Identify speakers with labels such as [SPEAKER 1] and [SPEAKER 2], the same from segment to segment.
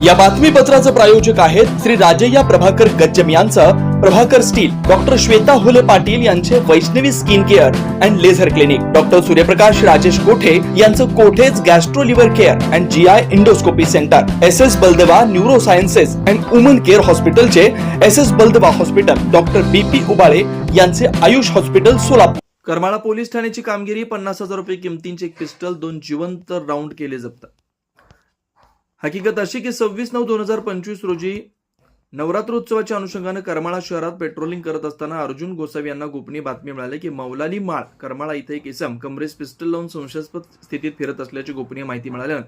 [SPEAKER 1] या बातमीपत्राचं प्रायोजक आहेत श्री राजय्या प्रभाकर गज्जम यांचं. प्रभाकर स्टील डॉक्टर श्वेता हुले पाटील यांचे Vaishnavi skin care and laser clinic. Doctor Suryaprakash Rajesh Kothe यांचं Kothe's gastro liver care and G I endoscopy centre. S S Baldeva neuro sciences and woman care हॉस्पिटलचे S S Baldeva hospital. Doctor B P Ubale यांचे Ayush hospital Solapur. Karmala police ठाण्याची कामगिरी पन्नास हजार रुपये किमतींचे pistol दोन जिवंत राऊंड केले जप्त हकीकत अशी की सव्वीस नऊ दोन हजार पंचवीस रोजी नवरात्रोत्सवाच्या अनुषंगानं करमाळा शहरात पेट्रोलिंग करत असताना अर्जुन गोसावी यांना गोपनीय बातमी मिळाली की मौलानी माळ करमाळा इथे एक इसम कमरेस पिस्टल लावून संशयास्पद स्थितीत फिरत असल्याची गोपनीय माहिती मिळाल्यानं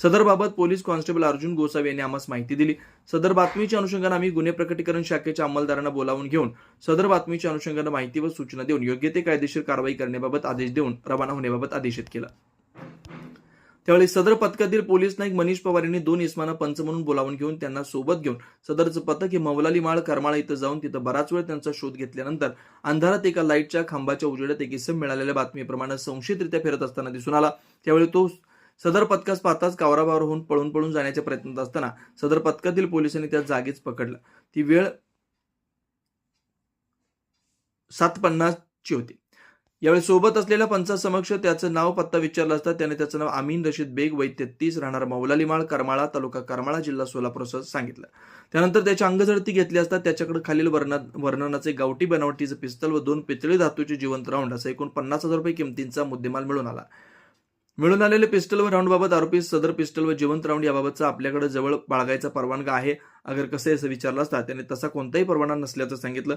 [SPEAKER 1] सदरबाबत पोलीस कॉन्स्टेबल अर्जुन गोसावी यांनी आम्हाला माहिती दिली. सदर बातमीच्या अनुषंगानं आम्ही गुन्हे प्रकटीकरण शाखेच्या अंमलदारांना बोलावून घेऊन सदर बातमीच्या अनुषंगानं माहिती व सूचना देऊन योग्य ते कायदेशीर कारवाई करण्याबाबत आदेश देऊन रवाना होण्याबाबत आदेशित केला. त्यावेळी सदर पथकातील पोलीस नाईक मनीष पवार यांनी दोन इस्माना पंच म्हणून बोलावून घेऊन त्यांना सोबत घेऊन सदरचं पथक हे मवलाली माळ करमाळा इथं जाऊन तिथं बराच वेळ त्यांचा शोध घेतल्यानंतर अंधारात एका लाईटच्या खांबाच्या उजेड्यात एक इसम मिळालेल्या बातमीप्रमाणे संशयितरित्या फिरत असताना दिसून आला. त्यावेळी तो सदर पथकास पाहताच कावराबावर होऊन पळून पळून जाण्याच्या प्रयत्नात असताना सदर पथकातील पोलिसांनी त्या जागीच पकडला. ती वेळ सात पन्नासची होती. यावेळी सोबत असलेल्या पंचासमक्ष त्याचं नाव पत्ता विचारला असता त्याने त्याचं नाव आमीन रशीद बेग वय तेहतीस राहणार मौलालीमाळ करमाळा तालुका करमाळा जिल्हा सोलापूर असं सांगितलं. त्यानंतर त्याची अंगझडती घेतली असता त्याच्याकडे खालील वर्णा वर्णनाचे गावठी बनावटीचं पिस्तल व दोन पितळी धातूचे जिवंत राऊंड असं एकूण पन्नास हजार रुपये किमतींचा मुद्देमाल मिळून आला. मिळून आलेले पिस्टल व राऊंडबाबत आरोपी सदर पिस्टल व जिवंत राऊंड याबाबतचा आपल्याकडे जवळ बाळगायचा परवानगा आहे. अगर कसे असं विचारलं असता त्याने तसा कोणताही परवाना नसल्याचं सांगितलं.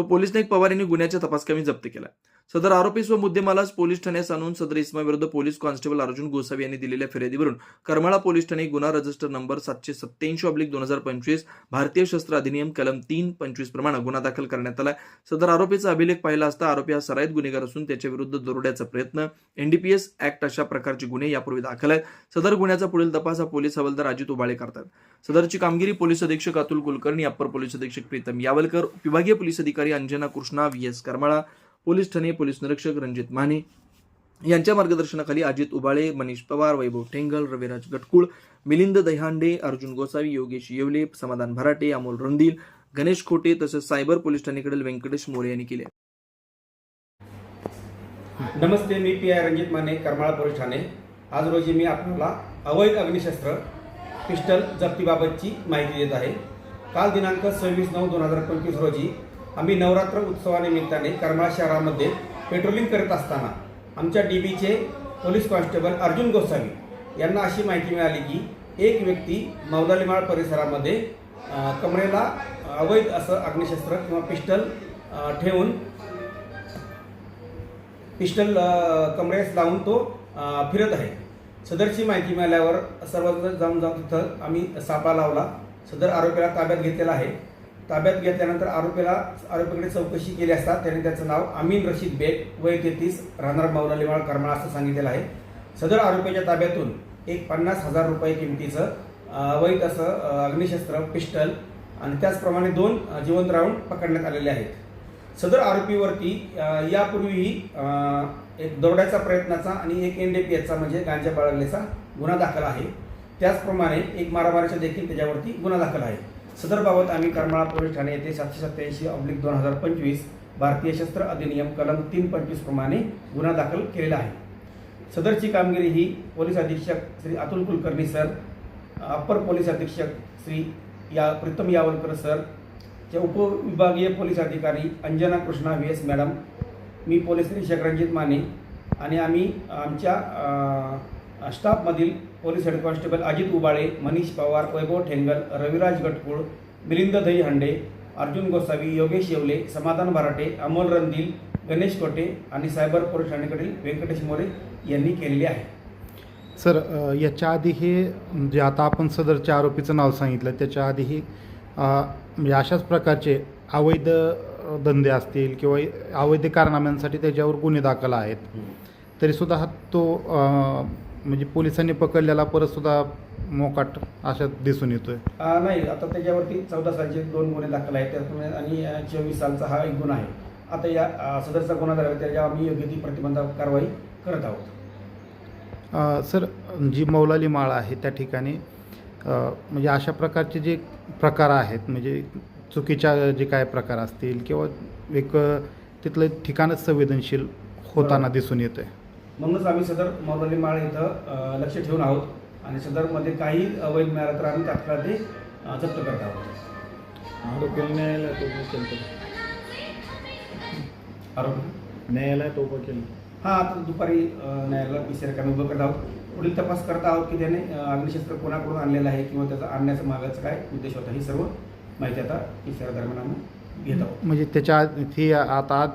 [SPEAKER 1] तो पोलीस नाईक पवार यांनी गुन्ह्याच्या तपासकामी जप्त केला. सदर आरोपीस व मुद्देमालास पोलीस ठाण्यास आणून सदर इस्माविरुद्ध पोलीस कॉन्स्टेबल अर्जुन गोसावी यांनी दिलेल्या फिर्यादीवरून करमाळा पोलीस ठाणे गुन्हा रजिस्टर नंबर सातशे सत्याऐंशी ऑब्लिक दोन हजार पंचवीस भारतीय शस्त्र अधिनियम कलम तीन पंचवीस प्रमाणे गुन्हा दाखल करण्यात आला सदर आरोपीचा अभिलेख पाहिला असता आरोपी हा सराईत गुन्हेगार असून त्याच्याविरुद्ध दरोड्याचा प्रयत्न एनडीपीएस ऍक्ट अशा प्रकारचे गुन्हे यापूर्वी दाखल आहेत. सदर गुन्ह्याचा पुढील तपास हा पोलीस हवालदार अजित उबाळे करतात. सदरची कामगिरी पोलीस अधीक्षक अतुल कुलकर्णी अप्पर पोलीस अधीक्षक प्रीतम यावलकर विभागीय पोलीस अधिकारी Anjana Krishna V S Karmala police Thane police निरीक्षक रणजित माने यांच्या मार्गदर्शनाखाली अजित उबाळे मनीष पवार वैभव ठेंगल रविराज गटकुळ मिलिंद दहांडे अर्जुन गोसावी योगेश येवले समाधान भराटे अमोल रंदील गणेश खोटे तसेच सायबर पोलीस ठाणेकडील व्यंकटेश मोरे यांनी केले.
[SPEAKER 2] नमस्ते मी P I Ranjit Mane Karmala police Thane. आज रोजी मी आपल्याला अवैध अग्निशस्त्र पिस्टल जप्तीबाबतची माहिती देत आहे. काल दिनांक सव्वीस नऊ दोन हजार पंचवीस रोजी आम्ही नवरात्र उत्सवानिमित्ताने करमाळा शहरामध्ये पेट्रोलिंग करत असताना आमच्या डी बीचे पोलीस कॉन्स्टेबल अर्जुन गोसावी यांना अशी माहिती मिळाली की एक व्यक्ती मौदालीमाळ परिसरामध्ये कमरेला अवैध असं अग्निशस्त्र किंवा पिस्टल ठेवून पिस्टल कमरेस लावून तो फिरत आहे. सदरची माहिती मिळाल्यावर सर्वजण जाऊन जाऊन तिथं आम्ही सापळा लावला. सदर आरोपीला ताब्यात घेतलेला आहे. ताब्यात घेतल्यानंतर आरोपीला आरोपीकडे चौकशी केली असता त्याने त्याचं नाव अमीन रशीद बेग वय तेहतीस राहणार मौलालीमाळ करमाळा असं सांगितलेलं आहे. सदर आरोपीच्या ताब्यातून एक पन्नास हजार रुपये किमतीचं वैध असं अग्निशस्त्र पिस्टल आणि त्याचप्रमाणे दोन जिवंत राऊंड पकडण्यात आलेले आहेत. सदर आरोपीवरती यापूर्वीही एक दरोड्याचा प्रयत्नाचा आणि एक एन डी पी एचा म्हणजे गांजा बाळगल्याचा गुन्हा दाखल आहे. त्याचप्रमाणे एक मारामारीचा देखील त्याच्यावरती गुन्हा दाखल आहे. सदरबाबत आम्ही करमाळा पोलीस ठाणे येथे सातशे सत्याऐंशी ऑब्लिक दोन हजार पंचवीस भारतीय शस्त्र अधिनियम कलम तीन पंचवीस प्रमाणे गुन्हा दाखल केलेला आहे. सदरची कामगिरी ही पोलीस अधीक्षक Shri Atul Kulkarni sir upper police अधीक्षक श्री या प्रीतम यावलकर सर चे उपविभागीय पोलीस अधिकारी Anjana Krishna V S madam मी पोलीस निरीक्षक रणजित माने आणि आम्ही आमच्या स्टाफमधील police head constable Ajit Ubale Manish Pawar Vaibhav Thengal Raviraj Gatkul Milind Dahihande Arjun Gosavi Yogesh Yevale Samadhan Bharate Amol Randil Ganesh Kote आणि cyber police ठाण्याकडील व्यंकटेश मोरे यांनी केलेली आहे.
[SPEAKER 3] Sir याच्या आधी हे जे आता आपण सदरच्या आरोपीचं नाव सांगितलं त्याच्या आधीही म्हणजे अशाच प्रकारचे अवैध धंदे असतील किंवा अवैध कारनाम्यांसाठी त्याच्यावर गुन्हे दाखल आहेत तरीसुद्धा हा तो म्हणजे पोलिसांनी पकडलेला परतसुद्धा मोकाट अशा दिसून येतोय.
[SPEAKER 2] नाही आता त्याच्यावरती चौदा सालचे दोन गुन्हे दाखल आहेत त्याप्रमाणे आणि चोवीस सालचा हा एक गुन्हा आहे. आता या सदरचा गुन्हा झाला त्याच्यावर आम्ही योग्य ती प्रतिबंधक कारवाई करत आहोत.
[SPEAKER 3] अ, सर जी मौलाली माळ आहे त्या ठिकाणी अ, म्हणजे अशा प्रकारचे जे प्रकार आहेत म्हणजे चुकीच्या जे काय प्रकार असतील किंवा एक अ, तिथलं ठिकाणच संवेदनशील होताना दिसून येतं आहे
[SPEAKER 2] म्हणूनच आम्ही सदर मौलाली माळ इथं लक्ष ठेवून आहोत आणि सदरमध्ये काही अवैध मिळालं तर आम्ही तात्काळ ते जप्त करत आहोत.
[SPEAKER 4] न्यायालयात उभं केलं.
[SPEAKER 2] आरोप?
[SPEAKER 4] न्यायालयात उभं केलं.
[SPEAKER 2] हा आता दुपारी सी आर आम्ही उभं करत आहोत. पुढील तपास करत आहोत की त्याने अग्निशस्त्र कोणाकडून आणलेलं आहे किंवा त्याचा आणण्याचा मागाचा काय उद्देश होता ही सर्व माहिती आता आर दरम्यान आम्ही घेत आहोत.
[SPEAKER 3] म्हणजे त्याच्या आधी आता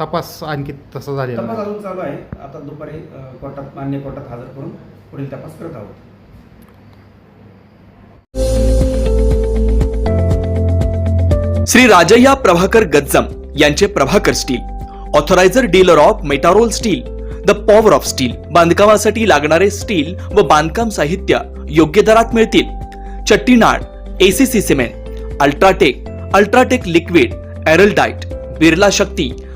[SPEAKER 3] तपास आणखी तसा झालेला
[SPEAKER 2] तपास
[SPEAKER 3] नाही.
[SPEAKER 2] अजून चालू आहे. आता दुपारी अ, कोर्टात मान्य कोर्टात हजर करून पुढील तपास करत आहोत.
[SPEAKER 1] श्री राजय्या प्रभाकर गज्जम यांचे Prabhakar steel authoriser dealer of Metarol steel the power of steel बांधकामासाठी लागणारे स्टील व बांधकाम साहित्य योग्य दरात मिळतील. Chettinad ACC cement UltraTech UltraTech liquid Araldite Birla Shakti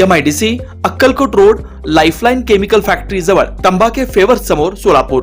[SPEAKER 1] M I D C Akkalkot road lifeline chemical factory जवळ तंबाखे फेवर समोर सोलापूर.